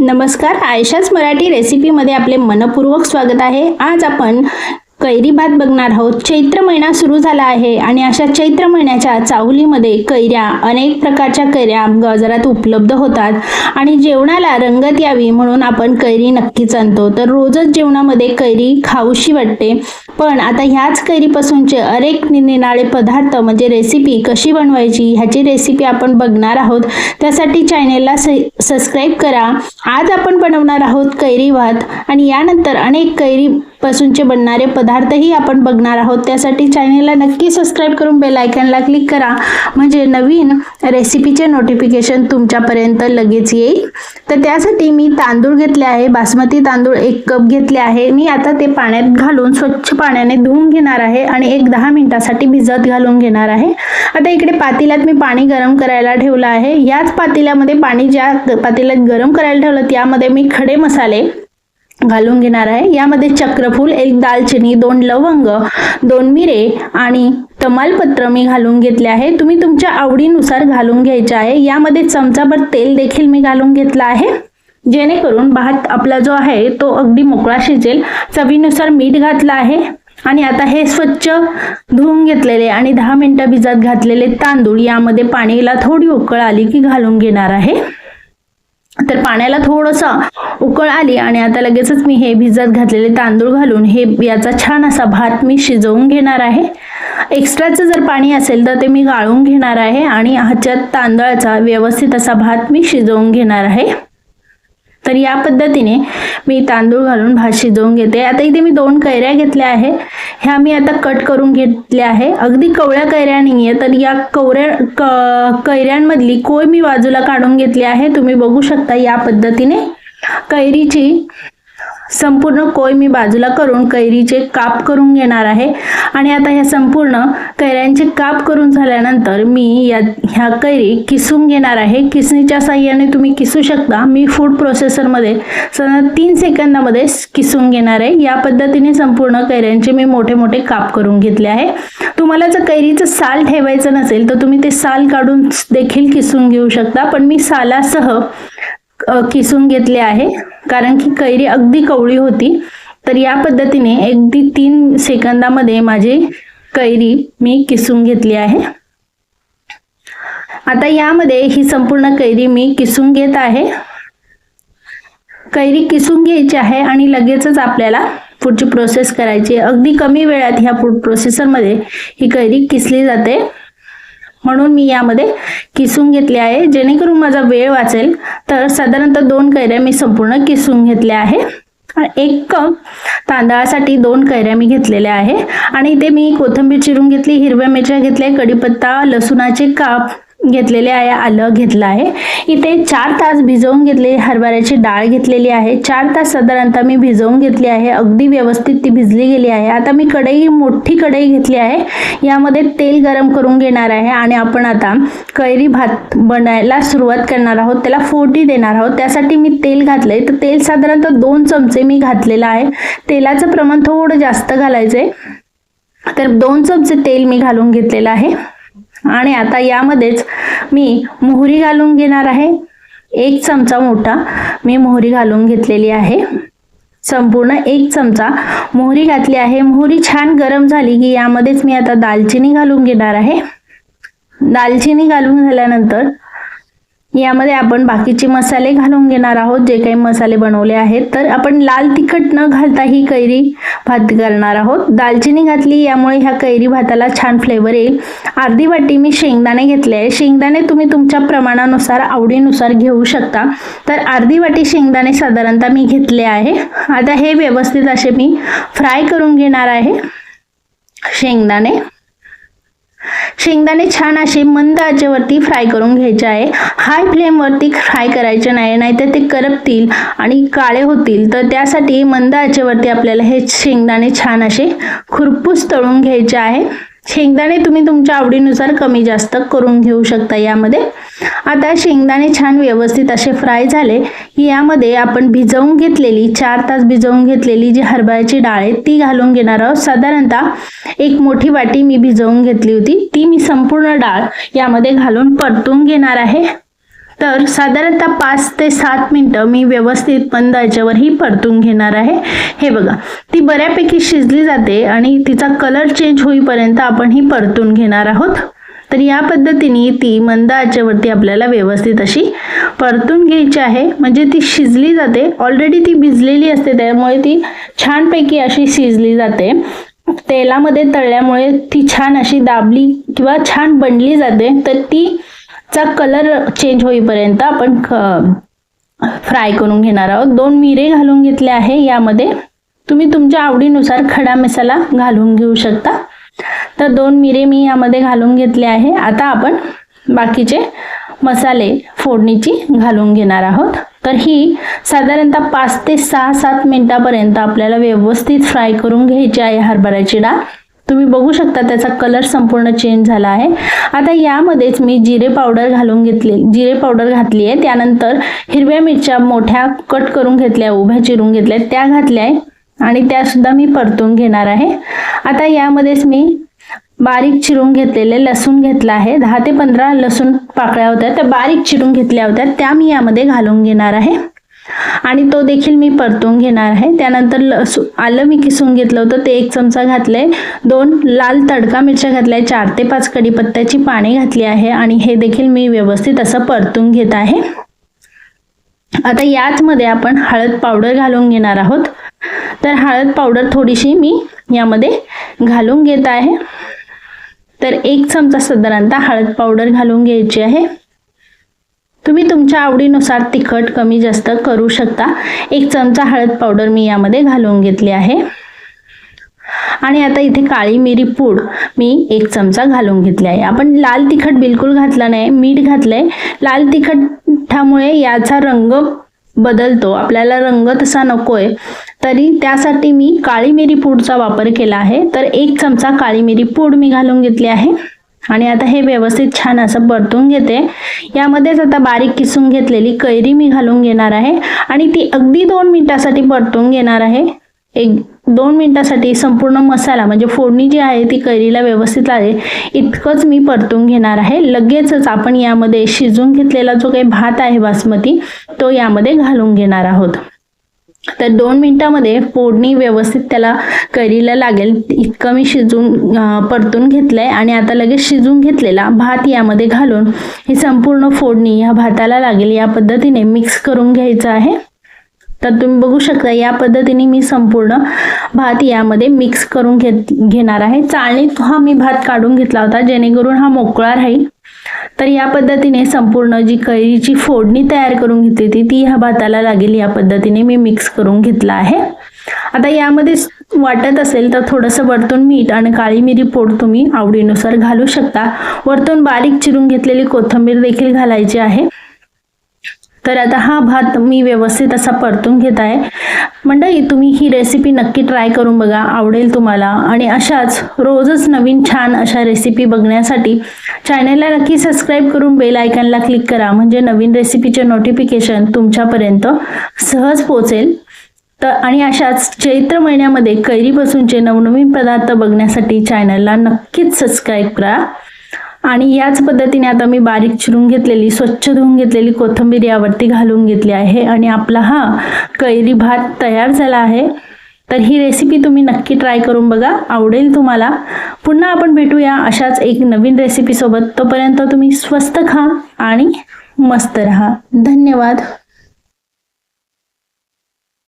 नमस्कार आयशाच मराठी रेसिपीमध्ये आपले मनपूर्वक स्वागत आहे. आज आपण कैरी भात बघणार आहोत. चैत्र महिना सुरू झाला आहे आणि अशा चैत्र महिन्याच्या चावलीमध्ये कैऱ्या अनेक प्रकारच्या कैऱ्या बाजारात उपलब्ध होतात आणि जेवणाला रंगत यावी म्हणून आपण कैरी नक्कीच आणतो. तर रोजच जेवणामध्ये कैरी खाऊशी वाटते. पण आता ह्याच कैरीपासूनचे अनेक निनाळे पदार्थ म्हणजे रेसिपी कशी बनवायची ह्याची रेसिपी आपण बघणार आहोत. त्यासाठी चॅनेलला सबस्क्राईब करा. आज आपण बनवणार आहोत कैरी भात आणि यानंतर अनेक कैरी पासूनचे बनणारे पदार्थही आपण बघणार आहोत. त्यासाठी चॅनेलला नक्की सबस्क्राईब करून बेल आयकॉनला क्लिक करा. म्हणजे नवीन रेसिपीचे नोटिफिकेशन तुमच्यापर्यंत लगेच येईल. तर त्यासाठी मी तांदूळ घेतले आहे. बासमती तांदूळ एक कप घेतले आहे. मी आता ते पाण्यात घालून स्वच्छ पाण्याने धुवून घेणार आहे आणि एक दहा मिनिटासाठी भिजत घालून घेणार आहे. आता इकडे पातेल्यात मी पाणी गरम करायला ठेवलं आहे. याच पातेल्यामध्ये पाणी ज्या पातेल्यात गरम करायला ठेवलं त्यामध्ये मी खडे मसाले घालून घेणार आहे. यामध्ये चक्रफूल एक दालचिनी दोन लवंग दोन मिरे आणि तमालपत्र मी घालून घेतले आहे. तुम्ही तुमच्या आवडीनुसार घालून घ्यायचे आहे. यामध्ये चमचाभर तेल देखील मी घालून घेतलं आहे. जेणेकरून भात आपला जो आहे तो अगदी मोकळा शिजेल. चवीनुसार मीठ घातलं आहे आणि आता हे स्वच्छ धुवून घेतलेले आणि दहा मिनिटं भिजत घातलेले तांदूळ यामध्ये पाणीला थोडी उकळ आली की घालून घेणार आहे. तर पाण्याला थोडंसं उकळ आली आणि आता लगेचच मी हे भिजत घातलेले तांदूळ घालून हे याचा छान असा भात मी शिजवून घेणार आहे. एक्स्ट्राचं जर पाणी असेल तर ते मी गाळून घेणार आहे आणि ह्याच्यात तांदळाचा व्यवस्थित असा भात मी शिजवून घेणार आहे. तर या पद्धतीने मी तांदूळ घालून भात शिजवून घेते. आता इथे मी दोन कैऱ्या घेतल्या आहे ह्या मी आता कट करून घेतल्या आहे. अगदी कवळ्या कैऱ्या नाही आहे तर या कवऱ्या क कैऱ्यांमधली कोय मी बाजूला काढून घेतली आहे. तुम्ही बघू शकता या पद्धतीने कैरीची संपूर्ण कोय मी बाजूला करून कैरीचे काप करून घेणार आहे. आणि आता ह्या संपूर्ण कैऱ्यांचे काप करून झाल्यानंतर मी या ह्या कैरी किसून घेणार आहे. किसणीच्या साह्याने तुम्ही किसू शकता. मी फूड प्रोसेसरमध्ये साधारण तीन सेकंदामध्ये किसून घेणार आहे. या पद्धतीने संपूर्ण कैऱ्यांचे मी मोठे मोठे काप करून घेतले आहे. तुम्हाला जर कैरीचं साल ठेवायचं नसेल तर तुम्ही ते साल काढून देखील किसून घेऊ शकता. पण मी सालासह किसून घेतले आहे. कारण की कैरी अगदी कवळी होती. तर या पद्धतीने अगदी तीन सेकंदामध्ये माझी कैरी मी किसून घेतली आहे. आता यामध्ये ही संपूर्ण कैरी मी किसून घेत आहे. कैरी किसून घ्यायची आहे आणि लगेचच आपल्याला पुढची प्रोसेस करायची अगदी कमी वेळात ह्या फूड प्रोसेसरमध्ये ही कैरी किसली जाते. म्हणून मी यामध्ये किसून घेतले आहे. जेणेकरून माझा वेळ वाचेल. तर साधारणतः दोन कैऱ्या मी संपूर्ण किसून घेतल्या आहे. एक कप तांदळासाठी दोन कैऱ्या मी घेतलेल्या आहे. आणि इथे मी कोथिंबीर चिरून घेतली हिरव्या मिरच्या घेतल्या कढीपत्ता लसूणाचे काप घेतलेले आहे आलं घेतलं आहे. इथे चार तास भिजवून घेतले हरभऱ्याची डाळ घेतलेली आहे. चार तास साधारणतः मी भिजवून घेतली आहे. अगदी व्यवस्थित ती भिजली गेली आहे. आता मी कढई मोठी कढई घेतली आहे. यामध्ये तेल गरम करून घेणार आहे आणि आपण आता कैरी भात बनायला सुरुवात करणार आहोत. त्याला फोटी देणार आहोत. त्यासाठी मी तेल घातलंय. तर तेल साधारणतः दोन चमचे मी घातलेलं आहे. तेलाचं प्रमाण थोडं जास्त घालायचंय. तर दोन चमचे तेल मी घालून घेतलेलं आहे. आणि आता यामध्येच मी मोहरी घालून घेणार आहे. एक चमचा मोठा मी मोहरी घालून घेतलेली आहे. संपूर्ण एक चमचा मोहरी घातली आहे. मोहरी छान गरम झाली की यामध्येच मी आता दालचिनी घालून घेणार आहे. दालचिनी घालून झाल्यानंतर यामध्ये आपण बाकीचे मसाले घालून घेणार आहोत. जे काही मसाले बनवले आहेत तर आपण लाल तिखट न घालता ही कैरी भात करणार आहोत. दालचिनी घातली यामुळे ह्या कैरी भाताला छान फ्लेवर येईल. अर्धी वाटी मी शेंगदाणे घेतले आहे शेंगदाणे तुम्ही तुमच्या प्रमाणानुसार आवडीनुसार घेऊ शकता. तर अर्धी वाटी शेंगदाणे साधारणतः मी घेतले आहे. आता हे व्यवस्थित असे मी फ्राय करून घेणार आहे. शेंगदाणे. शेंगदाणे छान असे मंद आचेवरती फ्राय करून घ्यायचे आहे. हाय फ्लेमवरती फ्राय करायचे नाही नाहीतर ते करपतील आणि काळे होतील. तर त्यासाठी मंद आचेवरती आपल्याला हे शेंगदाणे छान असे खुरपूस तळून घ्यायचे आहे. शेंगदाणे तुम्ही तुमच्या आवडीनुसार कमी जास्त करून घेऊ शकता यामध्ये. आता शेंगदाणे छान व्यवस्थित असे फ्राय झाले. की यामध्ये आपण भिजवून घेतलेली चार तास भिजवून घेतलेली जी हरभऱ्याची डाळ आहे ती घालून घेणार आहोत. साधारणतः एक मोठी वाटी मी भिजवून घेतली होती. ती मी संपूर्ण डाळ यामध्ये घालून परतून घेणार आहे. तर साधारणतः पाच ते सात मिनटं मी व्यवस्थित मंद याच्यावर ही परतून घेणार आहे. हे बघा ती बऱ्यापैकी शिजली जाते आणि तिचा कलर चेंज होईपर्यंत आपण ही परतून घेणार आहोत. तर या पद्धतीने ती मंद आचेवरती आपल्याला व्यवस्थित अशी परतून घ्यायची आहे. म्हणजे ती शिजली जाते. ऑलरेडी ती भिजलेली असते त्यामुळे ती छानपैकी अशी शिजली जाते. तेलामध्ये तळल्यामुळे ती छान अशी दाबली किंवा छान बनली जाते. तर ती चा कलर चेंज होईपर्यंत आपण फ्राय करून घेणार आहोत. दोन मिरे घालून घेतले आहे. यामध्ये तुम्ही तुमच्या आवडीनुसार खडा मसाला घालून घेऊ शकता. तर दोन मिरे मी यामध्ये घालून घेतले आहे. आता आपण बाकीचे मसाले फोडणीची घालून घेणार आहोत. तर ही साधारणतः पाच ते सहा सात मिनिटापर्यंत आपल्याला व्यवस्थित फ्राय करून घ्यायची आहे हरभऱ्याची डाळ. तुम्ही बघू शकता त्याचा कलर संपूर्ण चेंज झाला आहे. आता यामध्येच मी जिरे पावडर घालून घेतले जिरे पावडर घातली आहे. त्यानंतर हिरव्या मिरच्या मोठ्या कट करून घेतल्या उभ्या चिरून घेतल्या त्या घातल्या आहे. आणि त्यासुद्धा मी परतून घेणार आहे. आता यामध्येच मी बारीक चिरून घेतलेले लसूण घेतला आहे. दहा ते पंधरा लसूण पाकळ्या होत्या त्या बारीक चिरून घेतल्या होत्या त्या मी यामध्ये घालून घेणार आहे. आणि तो देखील मी परतून घेणार आहे. त्यानंतर लसू आलं मी किसून घेतलं होतं. ते एक चमचा घातलंय. दोन लाल तडका मिरच्या घातल्या चार ते पाच कडीपत्त्याची पाने घातली आहे आणि हे देखील मी व्यवस्थित असं परतून घेत आहे. आता याचमध्ये आपण हळद पावडर घालून घेणार आहोत. तर हळद पावडर थोडीशी मी यामध्ये घालून घेत आहे. तर एक चमचा साधारणतः हळद पावडर घालून घ्यायची आहे. तुम्ही तुमच्या आवडीनुसार तिखट कमी जास्त करू शकता. एक चमचा हळद पावडर मी यामध्ये घालून घेतली आहे. आणि आता इथे काळी मिरी पूड मी एक चमचा घालून घेतली आहे. आपण लाल तिखट बिलकुल घातला नाही मीठ घातलंय. लाल तिखटामुळे याचा रंग बदलतो. आपल्याला रंग तसा नकोय. तरी त्यासाठी मी काळी मिरी पूडचा वापर केला आहे. तर एक चमचा काळी मिरी पूड मी घालून घेतली आहे. आणि आता हे व्यवस्थित छान असं परतून घेते. यामध्येच आता बारीक किसून घेतलेली कैरी मी घालून घेणार आहे. आणि ती अगदी दोन मिनिटासाठी परतून घेणार आहे. एक दोन मिनिटासाठी संपूर्ण मसाला म्हणजे फोडणी जी आहे ती कैरीला व्यवस्थित आहे इतकंच मी परतून घेणार आहे. लगेचच आपण यामध्ये शिजून घेतलेला जो काही भात आहे बासमती तो यामध्ये घालून घेणार आहोत. तर दोन मिनिटामध्ये फोडणी व्यवस्थित त्याला करीला लागेल. इतकं मी शिजून परतून घेतलंय आणि आता लगेच शिजून घेतलेला भात यामध्ये घालून ही संपूर्ण फोडणी ह्या भाताला लागेल. या पद्धतीने मिक्स करून घ्यायचं आहे. तर तुम्ही बघू शकता या पद्धतीने मी संपूर्ण भात यामध्ये मिक्स करून घेत घेणार आहे. चाळणीत हा मी भात काढून घेतला होता जेणेकरून हा मोकळा राहील. तर या पद्धतीने संपूर्ण जी कैरीची फोडणी तयार करून घेतली होती ती ह्या भाताला लागेल या पद्धतीने मी मिक्स करून घेतला आहे. आता यामध्ये वाटत असेल तर थोडंसं वरतून मीठ आणि काळी मिरी पोड तुम्ही आवडीनुसार घालू शकता. वरतून बारीक चिरून घेतलेली कोथिंबीर देखील घालायची आहे. तर आता हा भात मी व्यवस्थित असा परतून घेत आहे. मंडळी तुम्ही ही रेसिपी नक्की ट्राय करून बघा आवडेल तुम्हाला. आणि अशाच रोजच नवीन छान अशा रेसिपी बघण्यासाठी चॅनलला नक्की सबस्क्राईब करून बेल आयकनला क्लिक करा. म्हणजे नवीन रेसिपीचे नोटिफिकेशन तुमच्यापर्यंत सहज पोचेल तर आणि अशाच चैत्र महिन्यामध्ये कैरीपासूनचे नवनवीन पदार्थ बघण्यासाठी चॅनलला नक्कीच सबस्क्राईब करा. आणि याच पद्धतीने आता मी बारीक चिरून घेतलेली स्वच्छ धुवून घेतलेली कोथिंबीर यावरती घालून घेतली आहे. आणि आपला हा कैरी भात तयार झाला आहे. तर ही रेसिपी तुम्ही नक्की ट्राय करून बघा. आवडेल तुम्हाला. पुन्हा आपण भेटूया अशाच एक नवीन रेसिपीसोबत तोपर्यंत तुम्ही स्वस्त खा आणि मस्त रहा. धन्यवाद.